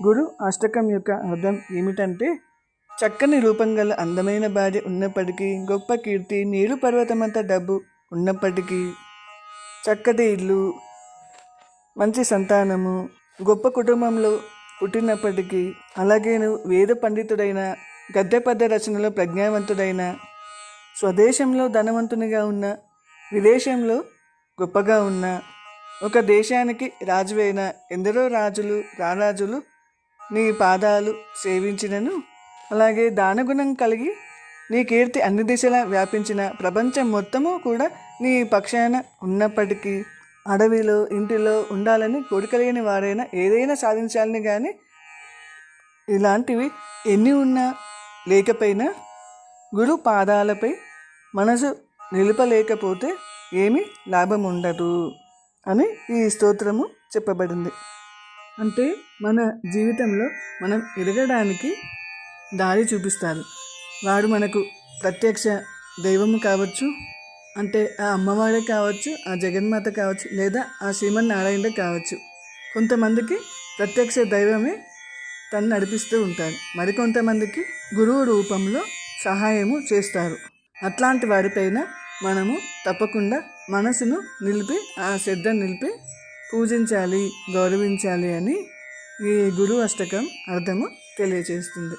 గురు అష్టకం యొక్క అర్థం ఏమిటంటే చక్కని రూపం గల అందమైన భార్య ఉన్నప్పటికీ గొప్ప కీర్తి నీరు పర్వతమంత డబ్బు ఉన్నప్పటికీ చక్కటి ఇల్లు మంచి సంతానము గొప్ప కుటుంబంలో పుట్టినప్పటికీ అలాగే నువ్వు వేద పండితుడైన గద్దెపద్ద రచనలో ప్రజ్ఞావంతుడైన స్వదేశంలో ధనవంతునిగా ఉన్న విదేశంలో గొప్పగా ఉన్న ఒక దేశానికి రాజువైన ఎందరో రాజులు రారాజులు నీ పాదాలు సేవించినను అలాగే దానగుణం కలిగి నీ కీర్తి అన్ని దిశలా వ్యాపించిన ప్రపంచం మొత్తము కూడా నీ పక్షాన ఉన్నప్పటికీ అడవిలో ఇంటిలో ఉండాలని కోరికలేని వారైనా ఏదైనా సాధించాలని కానీ ఇలాంటివి ఎన్ని ఉన్నా లేకపోయినా గురు పాదాలపై మనసు నిలపలేకపోతే ఏమీ లాభం ఉండదు అని ఈ స్తోత్రము చెప్పబడింది. అంటే మన జీవితంలో మనం ఎదగడానికి దారి చూపిస్తారు. వాడు మనకు ప్రత్యక్ష దైవము కావచ్చు అంటే ఆ అమ్మవారే కావచ్చు ఆ జగన్మాత కావచ్చు లేదా ఆ శ్రీమన్నారాయణ కావచ్చు. కొంతమందికి ప్రత్యక్ష దైవమే తను నడిపిస్తూ ఉంటారు మరికొంతమందికి గురువు రూపంలో సహాయము చేస్తారు. అట్లాంటి వారిపైన మనము తప్పకుండా మనసును నిలిపి ఆ శ్రద్ధ నిలిపి పూజించాలి గౌరవించాలి అని ఈ గురు అష్టకం అర్థము తెలియజేస్తుంది